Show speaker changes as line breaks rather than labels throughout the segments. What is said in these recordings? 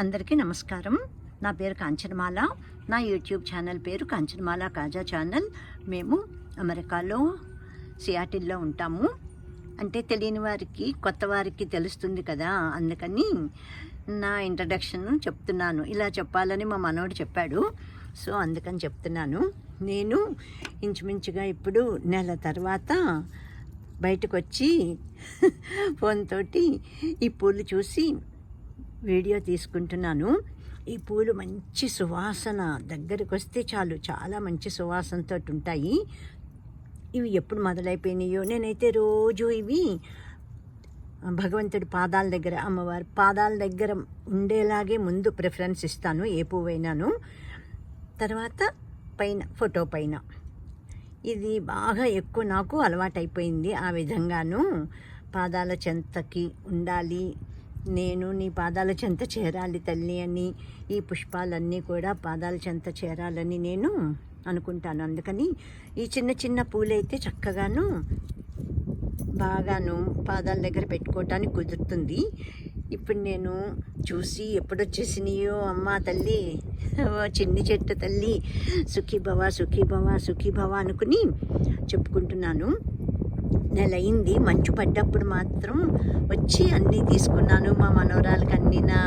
అందరికీ నమస్కారం. నా పేరు కాంచనమాల. నా యూట్యూబ్ ఛానల్ పేరు కాంచనమాల కాజా ఛానల్. మేము అమెరికాలో సియాటిల్లో ఉంటాము. అంటే తెలియని వారికి కొత్త వారికి తెలుస్తుంది కదా అందుకని నా ఇంట్రడక్షన్ చెప్తున్నాను. ఇలా చెప్పాలని మా మనోడు చెప్పాడు. సో అందుకని చెప్తున్నాను. నేను ఇంచుమించుగా ఇప్పుడు నెల తర్వాత బయటకు వచ్చి ఫోన్ తోటి ఈ పూలు చూసి వీడియో తీసుకుంటున్నాను. ఈ పూలు మంచి సువాసన దగ్గరికి వస్తే చాలు చాలా మంచి సువాసనతో ఉంటాయి ఇవి ఎప్పుడు మొదలైపోయినాయో నేనైతే రోజు ఇవి భగవంతుడి పాదాల దగ్గర అమ్మవారి పాదాల దగ్గర ఉండేలాగే ముందు ప్రిఫరెన్స్ ఇస్తాను ఏ పువ్వైనాను. తర్వాత పైన ఫోటో పైన. ఇది బాగా ఎక్కువ నాకు అలవాటైపోయింది ఆ విధంగాను. పాదాల చెంతకి ఉండాలి నేను నీ పాదాల చెంత చేరాలి తల్లి అని ఈ పుష్పాలన్నీ కూడా పాదాల చెంత చేరాలని నేను అనుకుంటాను. అందుకని ఈ చిన్న చిన్న పూలైతే చక్కగాను బాగాను పాదాల దగ్గర పెట్టుకోవటానికి కుదురుతుంది. ఇప్పుడు నేను చూసి ఎప్పుడు వచ్చేసినాయో అమ్మ తల్లి చిన్ని చెట్టు తల్లి సుఖీభవ సుఖీభవ సుఖీభవ అనుకుని చెప్పుకుంటున్నాను. నెల అయింది మంచు పడ్డప్పుడు మాత్రం వచ్చి అన్నీ తీసుకున్నాను. మా మనోరాలకు అన్నీ నా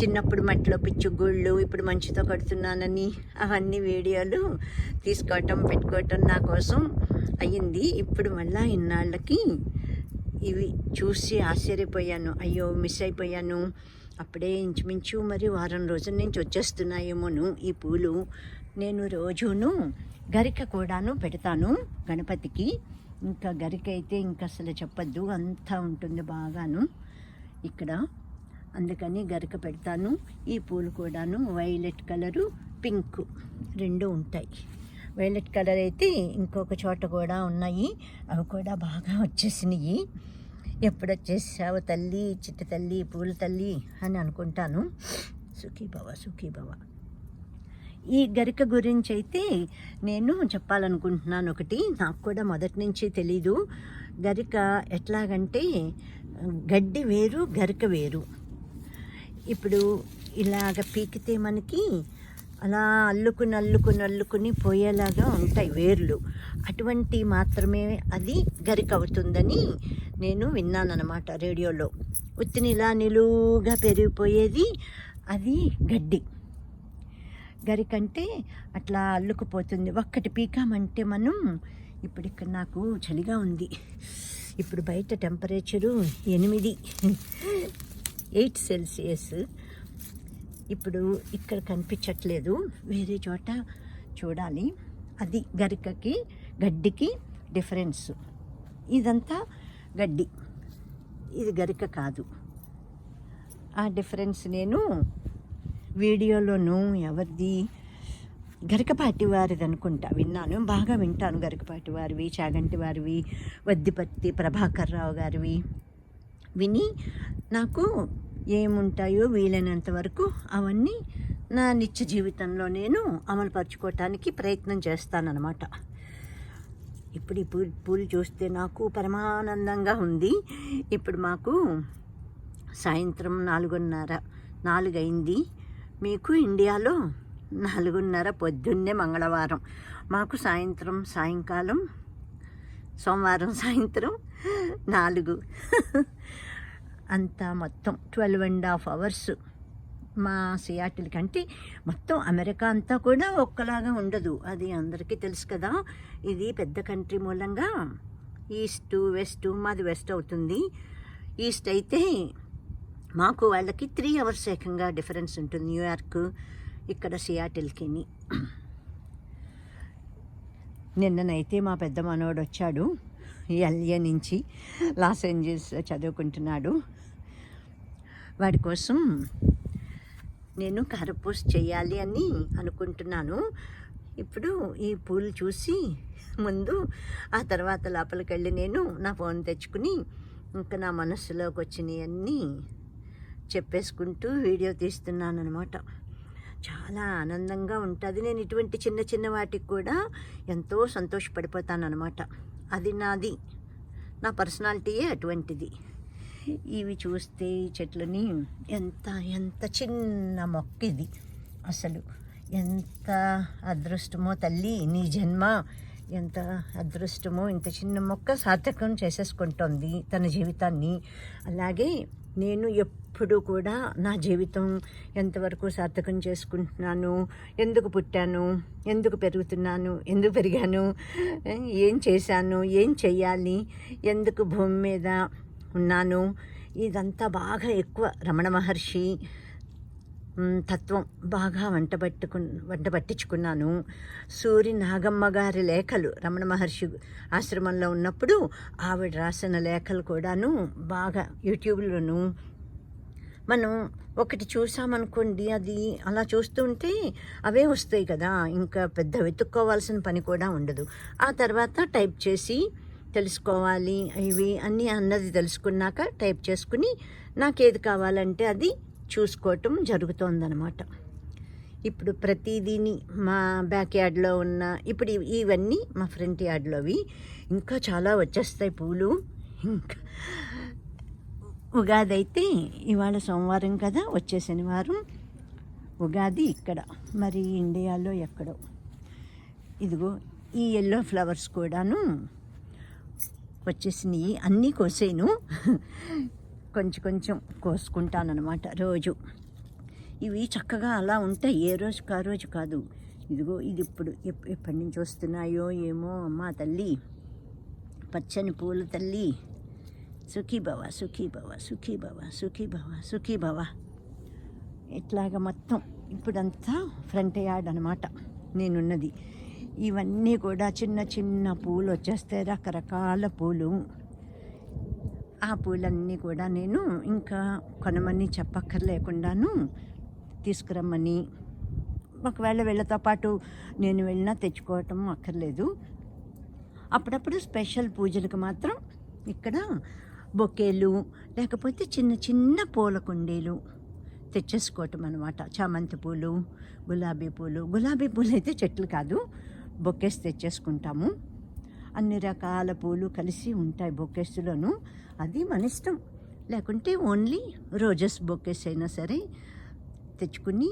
చిన్నప్పుడు మట్టిలో పిచ్చుగుళ్ళు ఇప్పుడు మంచుతో కడుతున్నానని అవన్నీ వీడియోలు తీసుకోవటం పెట్టుకోవటం నా కోసం అయ్యింది. ఇప్పుడు మళ్ళా ఇన్నాళ్ళకి ఇవి చూసి ఆశ్చర్యపోయాను. అయ్యో మిస్ అయిపోయాను. అప్పుడే ఇంచుమించు మరి వారం రోజుల నుంచి వచ్చేస్తున్నాయేమోను ఈ పూలు. నేను రోజును గరిక కూడాను పెడతాను గణపతికి. ఇంకా గరికైతే ఇంకా అసలు చెప్పద్దు. అంతా ఉంటుంది బాగాను. ఇక్కడ అందుకని గరిక పెడతాను. ఈ పూలు కూడాను వైలెట్ కలరు పింక్ రెండు ఉంటాయి. వైలెట్ కలర్ అయితే ఇంకొక చోట కూడా ఉన్నాయి. అవి కూడా బాగా వచ్చేసినాయి. ఎప్పుడు వచ్చేసావు తల్లి చిట్టి తల్లి పూల తల్లి అని అనుకుంటాను. సుఖీభవ సుఖీభవ. ఈ గరిక గురించి అయితే నేను చెప్పాలనుకుంటున్నాను ఒకటి. నాకు కూడా మొదటి నుంచి తెలీదు. గరిక ఎట్లాగంటే గడ్డి వేరు గరిక వేరు. ఇప్పుడు ఇలాగ పీకితే మనకి అలా అల్లుకుని అల్లుకుని అల్లుకుని పోయేలాగా ఉంటాయి వేర్లు. అటువంటి మాత్రమే అది గరిక అవుతుందని నేను విన్నానన్నమాట రేడియోలో. ఉత్తిని ఇలా నిలువుగా పెరిగిపోయేది అది గడ్డి. గరికంటే అట్లా అల్లుకుపోతుంది. ఒక్కటి పీకామంటే మనం ఇప్పుడు ఇక్కడ నాకు చలిగా ఉంది. ఇప్పుడు బయట టెంపరేచరు ఎనిమిది. Eight Celsius. ఇప్పుడు ఇక్కడ కనిపించట్లేదు. వేరే చోట చూడాలి. అది గరికకి గడ్డికి డిఫరెన్స్. ఇదంతా గడ్డి. ఇది గరిక కాదు. ఆ డిఫరెన్స్ నేను వీడియోలోను ఎవరిది? గరికపాటి వారిది అనుకుంటా విన్నాను. బాగా వింటాను గరికపాటి వారివి చాగంటి వారివి వద్దిపత్తి ప్రభాకర్ రావు గారివి. విని నాకు ఏముంటాయో వీలైనంత వరకు అవన్నీ నా నిత్య జీవితంలో నేను అమలుపరుచుకోవటానికి ప్రయత్నం చేస్తానన్నమాట. ఇప్పుడు ఈ పూలు పూలు చూస్తే నాకు పరమానందంగా ఉంది. ఇప్పుడు మాకు సాయంత్రం నాలుగున్నర నాలుగైంది. మీకు ఇండియాలో నాలుగున్నర పొద్దున్నే మంగళవారం. మాకు సాయంత్రం సాయంకాలం సోమవారం సాయంత్రం నాలుగు. అంతా మొత్తం ట్వెల్వ్ అండ్ హాఫ్ అవర్స్ మా సియాటిల్ కంటే మొత్తం అమెరికా అంతా కూడా ఒక్కలాగా ఉండదు. అది అందరికీ తెలుసు కదా. ఇది పెద్ద కంట్రీ మూలంగా ఈస్ట్ వెస్ట్ మాది వెస్ట్ అవుతుంది. ఈస్ట్ అయితే మాకు వాళ్ళకి త్రీ అవర్స్ ఏకంగా డిఫరెన్స్ ఉంటుంది న్యూయార్క్ ఇక్కడ సియాటిల్కిని నిన్ననైతే మా పెద్ద మనోడు వచ్చాడు ఎల్ఏ నుంచి లాస్ ఏంజల్స్ చదువుకుంటున్నాడు. వాడి కోసం నేను కారపూస్ చేయాలి అని అనుకుంటున్నాను. ఇప్పుడు ఈ పూలు చూసి ముందు ఆ తర్వాత లోపలికి వెళ్ళి నేను నా ఫోన్ తెచ్చుకుని ఇంకా నా మనస్సులోకి వచ్చినవన్నీ చెప్పేసుకుంటూ వీడియో తీస్తున్నాను అనమాట చాలా ఆనందంగా ఉంటుంది. నేను ఇటువంటి చిన్న చిన్న వాటికి కూడా ఎంతో సంతోషపడిపోతాను అనమాట అది నాది. నా పర్సనాలిటీయే అటువంటిది. ఇవి చూస్తే ఈ చెట్లని ఎంత ఎంత చిన్న మొక్క ఇది. అసలు ఎంత అదృష్టమో తల్లి నీ జన్మ ఎంత అదృష్టమో ఇంత చిన్న మొక్క సార్థకం చేసేసుకుంటోంది తన జీవితాన్ని. అలాగే నేను ఎప్పుడు కూడా నా జీవితం ఎంతవరకు సార్థకం చేసుకుంటున్నాను ఎందుకు పుట్టాను ఎందుకు పెరుగుతున్నాను ఎందుకు పెరిగాను ఏం చేశాను ఏం చెయ్యాలి ఎందుకు భూమి మీద ఉన్నాను ఇదంతా బాగా ఎక్కువ రమణ మహర్షి తత్వం బాగా వంట పట్టుకు వంట పట్టించుకున్నాను. సూరి నాగమ్మ గారి లేఖలు రమణ మహర్షి ఆశ్రమంలో ఉన్నప్పుడు ఆవిడ రాసిన లేఖలు కూడాను బాగా యూట్యూబ్లోను మనం ఒకటి చూసామనుకోండి అది అలా చూస్తుంటే అవే వస్తాయి కదా. ఇంకా పెద్ద వెతుక్కోవాల్సిన పని కూడా ఉండదు. ఆ తర్వాత టైప్ చేసి తెలుసుకోవాలి ఇవి అన్నీ అన్నది తెలుసుకున్నాక టైప్ చేసుకుని నాకు ఏది కావాలంటే అది చూసుకోవటం జరుగుతోందనమాట ఇప్పుడు ప్రతిదీని మా బ్యాక్ యార్డ్లో ఉన్న ఇప్పుడు ఇవన్నీ మా ఫ్రంట్ యార్డ్లోవి. ఇంకా చాలా వచ్చేస్తాయి పూలు. ఇంకా ఉగాది అయితే ఇవాళ సోమవారం కదా వచ్చే శనివారం. ఉగాది ఇక్కడ మరి ఇండియాలో ఎక్కడో. ఇదిగో ఈ ఎల్లో ఫ్లవర్స్ కూడాను వచ్చేసినాయి. అన్నీ కోసేను. కొంచెం కొంచెం కోసుకుంటానన్నమాట రోజు. ఇవి చక్కగా అలా ఉంటాయి. ఏ రోజు కా రోజు కాదు. ఇదిగో ఇది ఇప్పుడు ఎప్- ఎప్పటి నుంచి వస్తున్నాయో ఏమో అమ్మా తల్లి. పచ్చని పూల తల్లి. సుఖీభవ సుఖీభవ సుఖీభవ సుఖీభవ సుఖీభవ ఇట్లాగ మొత్తం ఇప్పుడంతా ఫ్రంట్ యార్డ్ అనమాట నేనున్నది. ఇవన్నీ కూడా చిన్న చిన్న పూలు వచ్చేస్తే రకరకాల పూలు. ఆ పూలన్నీ కూడా నేను ఇంకా కొనమని చెప్పక్కర్లేకుండాను తీసుకురమ్మని. ఒకవేళ వీళ్ళతో పాటు నేను వెళ్ళినా తెచ్చుకోవటం అక్కర్లేదు. అప్పుడప్పుడు స్పెషల్ పూజలకు మాత్రం ఇక్కడ బొకేలు లేకపోతే చిన్న చిన్న పూల కుండీలు తెచ్చేసుకోవటం అనమాట చామంతి పూలు గులాబీ పూలు. గులాబీ పూలు అయితే చెట్లు కాదు బొకేస్ తెచ్చేసుకుంటాము. అన్ని రకాల పూలు కలిసి ఉంటాయి బొకేస్లోను అది మన ఇష్టం. లేకుంటే ఓన్లీ రోజెస్ బొకేస్ అయినా సరే తెచ్చుకుని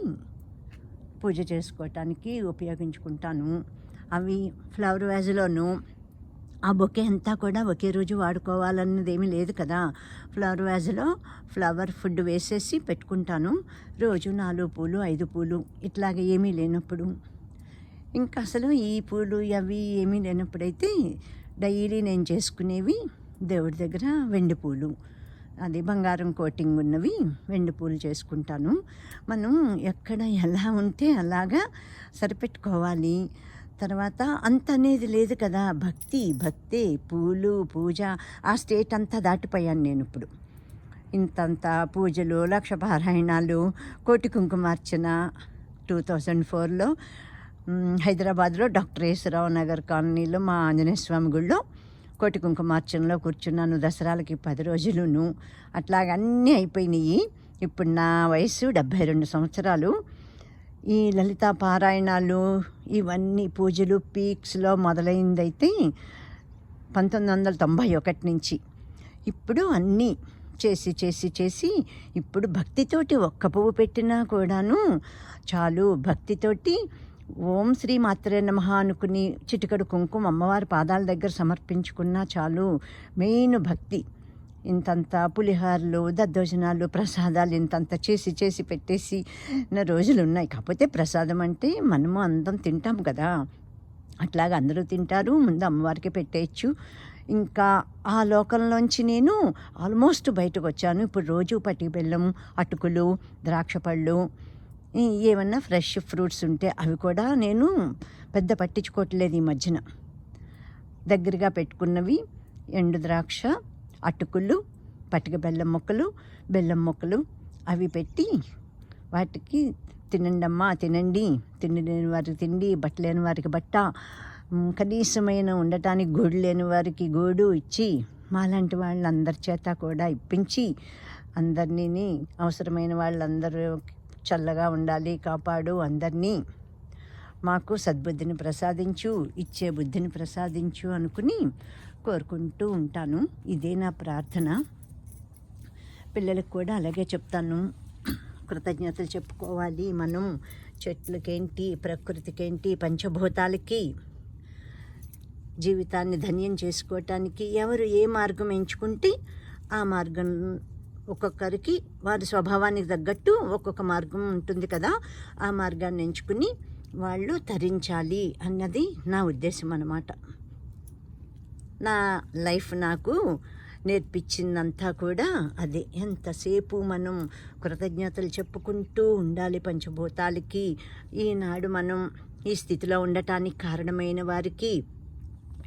పూజ చేసుకోవటానికి ఉపయోగించుకుంటాను. అవి ఫ్లవర్ వ్యాజ్లోను ఆ బొకే అంతా కూడా ఒకే రోజు వాడుకోవాలన్నది ఏమీ లేదు కదా. ఫ్లవర్ వ్యాజ్లో ఫ్లవర్ ఫుడ్ వేసేసి పెట్టుకుంటాను. రోజు నాలుగు పూలు ఐదు పూలు ఇట్లాగ ఏమీ లేనప్పుడు. ఇంకా అసలు ఈ పూలు అవి ఏమీ లేనప్పుడైతే డైలీ నేను చేసుకునేవి దేవుడి దగ్గర వెండి పూలు. అది బంగారం కోటింగ్ ఉన్నవి వెండి పూలు చేసుకుంటాను. మనం ఎక్కడ ఎలా ఉంటే అలాగా సరిపెట్టుకోవాలి. తర్వాత అంత అనేది లేదు కదా భక్తి భక్తి పూలు పూజ ఆ స్టేట్ అంతా దాటిపోయాను నేను ఇప్పుడు. ఇంతంత పూజలు లక్ష పారాయణాలు కోటి కుంకుమార్చన టూ థౌజండ్ ఫోర్లో హైదరాబాద్లో డాక్టర్ యేసురావు నగర్ కాలనీలో మా ఆంజనేయ స్వామి గుళ్ళో. కోటి కుంకుమార్చనలో కూర్చున్నాను. దసరాలకి పది రోజులును. అట్లాగ అన్నీ అయిపోయినాయి. ఇప్పుడు నా వయసు డెబ్భై రెండు సంవత్సరాలు. ఈ లలిత పారాయణాలు ఇవన్నీ పూజలు పీక్స్లో మొదలైందైతే పంతొమ్మిది వందల తొంభై ఒకటి నుంచి. ఇప్పుడు అన్నీ చేసి చేసి చేసి ఇప్పుడు భక్తితోటి ఒక్క పువ్వు పెట్టినా కూడాను చాలు. భక్తితోటి ఓం శ్రీ మాత్రే నమ అనుకుని చిటికడు కుంకుమ అమ్మవారి పాదాల దగ్గర సమర్పించుకున్నా చాలు. మెయిన్ భక్తి. ఇంతంత పులిహారలు దద్దోజనాలు ప్రసాదాలు ఇంతంత చేసి చేసి పెట్టేసి రోజులు ఉన్నాయి. కాకపోతే ప్రసాదం అంటే మనము అందం తింటాం కదా. అట్లాగా అందరూ తింటారు. ముందు అమ్మవారికి పెట్టేయచ్చు. ఇంకా ఆ లోకంలోంచి నేను ఆల్మోస్ట్ బయటకు వచ్చాను. ఇప్పుడు రోజు పట్టి బెల్లం అటుకులు ద్రాక్ష పళ్ళు ఏమన్నా ఫ్రెష్ ఫ్రూట్స్ ఉంటే అవి కూడా నేను పెద్ద పట్టించుకోవట్లేదు ఈ మధ్యన. దగ్గరగా పెట్టుకున్నవి ఎండు ద్రాక్ష అటుకులు పటిక బెల్లం మొక్కలు బెల్లం మొక్కలు అవి పెట్టి వాటికి తినండమ్మా తినండి. తిండి లేని వారికి తిండి బట్ట లేని వారికి బట్ట కనీసమైన ఉండటానికి గూడు లేని వారికి గూడు ఇచ్చి మాలాంటి వాళ్ళందరి చేత కూడా ఇప్పించి అందరినీ అవసరమైన వాళ్ళందరూ చల్లగా ఉండాలి కాపాడు అందరినీ. మాకు సద్బుద్ధిని ప్రసాదించు ఇచ్చే బుద్ధిని ప్రసాదించు అనుకుని కోరుకుంటూ ఉంటాను. ఇదే నా ప్రార్థన. పిల్లలకు కూడా అలాగే చెప్తాను. కృతజ్ఞతలు చెప్పుకోవాలి మనం. చెట్లకేంటి ప్రకృతికేంటి పంచభూతాలకి జీవితాన్ని ధన్యం చేసుకోవటానికి ఎవరు ఏ మార్గం ఎంచుకుంటే ఆ మార్గం ఒక్కొక్కరికి వారి స్వభావానికి తగ్గట్టు ఒక్కొక్క మార్గం ఉంటుంది కదా. ఆ మార్గాన్ని ఎంచుకుని వాళ్ళు తరించాలి అన్నది నా ఉద్దేశం అన్నమాట. నా లైఫ్ నాకు నేర్పించిందంతా కూడా అదే. ఎంతసేపు మనం కృతజ్ఞతలు చెప్పుకుంటూ ఉండాలి పంచభూతాలకి ఈనాడు మనం ఈ స్థితిలో ఉండటానికి కారణమైన వారికి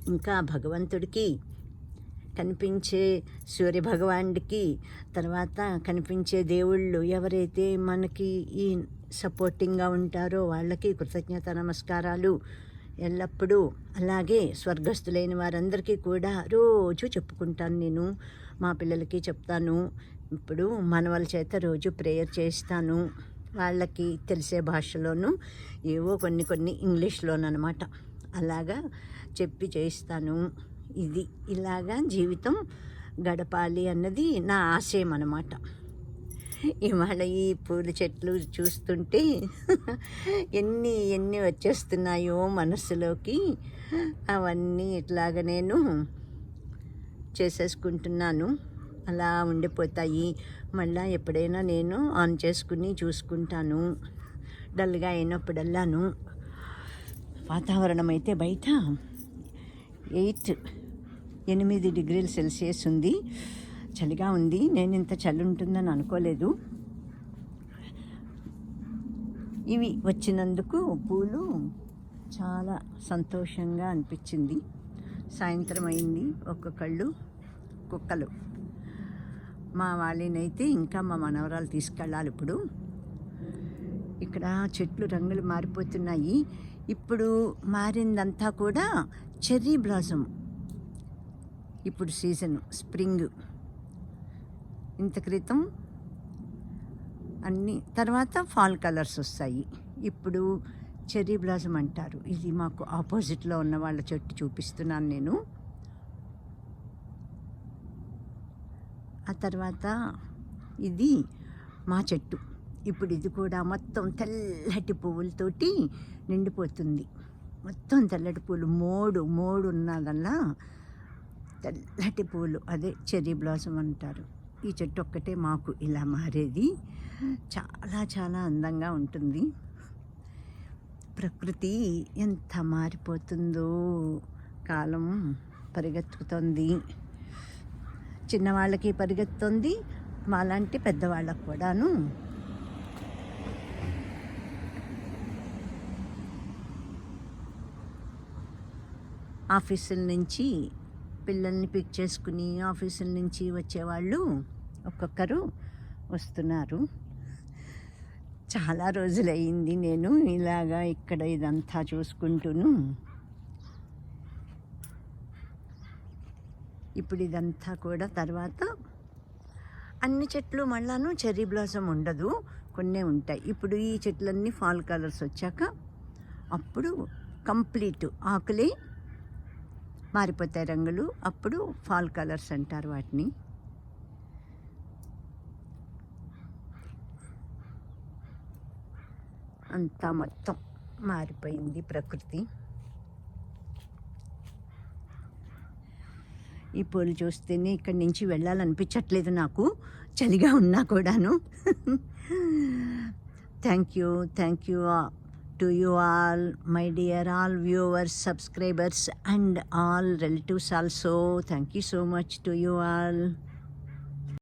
ఇంకా భగవంతుడికి కనిపించే సూర్యభగవానుడికి తర్వాత కనిపించే దేవుళ్ళు ఎవరైతే మనకి ఈ సపోర్టింగ్గా ఉంటారో వాళ్ళకి కృతజ్ఞత నమస్కారాలు ఎల్లప్పుడూ. అలాగే స్వర్గస్థులైన వారందరికీ కూడా రోజు చెప్పుకుంటాను నేను. మా పిల్లలకి చెప్తాను. ఇప్పుడు మనవల చేత రోజు ప్రేయర్ చేస్తాను. వాళ్ళకి తెలిసే భాషలోనూ ఏవో కొన్ని కొన్ని ఇంగ్లీష్లోనమాట అలాగా చెప్పి చేయిస్తాను. ఇది ఇలాగా జీవితం గడపాలి అన్నది నా ఆశయం అన్నమాట ఇవాళ ఈ పూల చెట్లు చూస్తుంటే ఎన్ని ఎన్ని వచ్చేస్తున్నాయో మనసులోకి. అవన్నీ ఇట్లాగ నేను చేసేసుకుంటున్నాను. అలా ఉండిపోతాయి. మళ్ళా ఎప్పుడైనా నేను ఆన్ చేసుకుని చూసుకుంటాను. డల్గా అయినప్పుడల్లాను. వాతావరణం అయితే బయట ఎయిట్ ఎనిమిది డిగ్రీల సెల్సియస్ ఉంది. చలిగా ఉంది. నేను ఇంత చలి ఉంటుందని అనుకోలేదు. ఇవి వచ్చినందుకు పూలు చాలా సంతోషంగా అనిపించింది. సాయంత్రం అయింది. ఒక్కొక్కళ్ళు కుక్కలు. మా వాళ్ళనైతే ఇంకా మా మనవరాలు తీసుకెళ్ళాలి ఇప్పుడు. ఇక్కడ చెట్లు రంగులు మారిపోతున్నాయి. ఇప్పుడు మారిందంతా కూడా చెర్రీ బ్లాసమ్ ఇప్పుడు సీజన్ స్ప్రింగ్. ఇంత క్రితం అన్ని తర్వాత ఫాల్ కలర్స్ వస్తాయి. ఇప్పుడు చెర్రీ బ్లాజం అంటారు. ఇది మాకు ఆపోజిట్లో ఉన్న వాళ్ళ చెట్టు చూపిస్తున్నాను నేను. ఆ తర్వాత ఇది మా చెట్టు. ఇప్పుడు ఇది కూడా మొత్తం తెల్లటి పువ్వులతోటి నిండిపోతుంది. మొత్తం తెల్లటి పూలు మోడు మోడు ఉన్నదల్లా తెల్లటి పూలు అదే చెర్రీ బ్లాసమ్ అంటారు. ఈ చెట్టు ఒక్కటే మాకు ఇలా మారేది. చాలా చాలా అందంగా ఉంటుంది. ప్రకృతి ఎంత మారిపోతుందో కాలం పరిగెత్తుతుంది. చిన్నవాళ్ళకి పరిగెత్తుంది మాలాంటి పెద్దవాళ్ళకు కూడాను. ఆఫీసుల నుంచి పిల్లల్ని పిక్ చేసుకుని ఆఫీసుల నుంచి వచ్చేవాళ్ళు ఒక్కొక్కరు వస్తున్నారు. చాలా రోజులయ్యింది నేను ఇలాగా ఇక్కడ ఇదంతా చూసుకుంటూను. ఇప్పుడు ఇదంతా కూడా తర్వాత అన్ని చెట్లు మళ్ళాను చెర్రీ బ్లాసమ్ ఉండదు కొన్నే ఉంటాయి. ఇప్పుడు ఈ చెట్లన్నీ ఫాల్ కలర్స్ వచ్చాక అప్పుడు కంప్లీట్ ఆకులే మారిపోతాయి రంగులు. అప్పుడు ఫాల్ కలర్స్ అంటారు వాటిని. అంతా మొత్తం మారిపోయింది ప్రకృతి. ఈ పూలు చూస్తేనే ఇక్కడి నుంచి వెళ్ళాలనిపించట్లేదు నాకు. చలిగా ఉన్నా కూడాను. Thank you thank you to you all, my dear all viewers, subscribers, and all relatives also. Thank you so much to you all.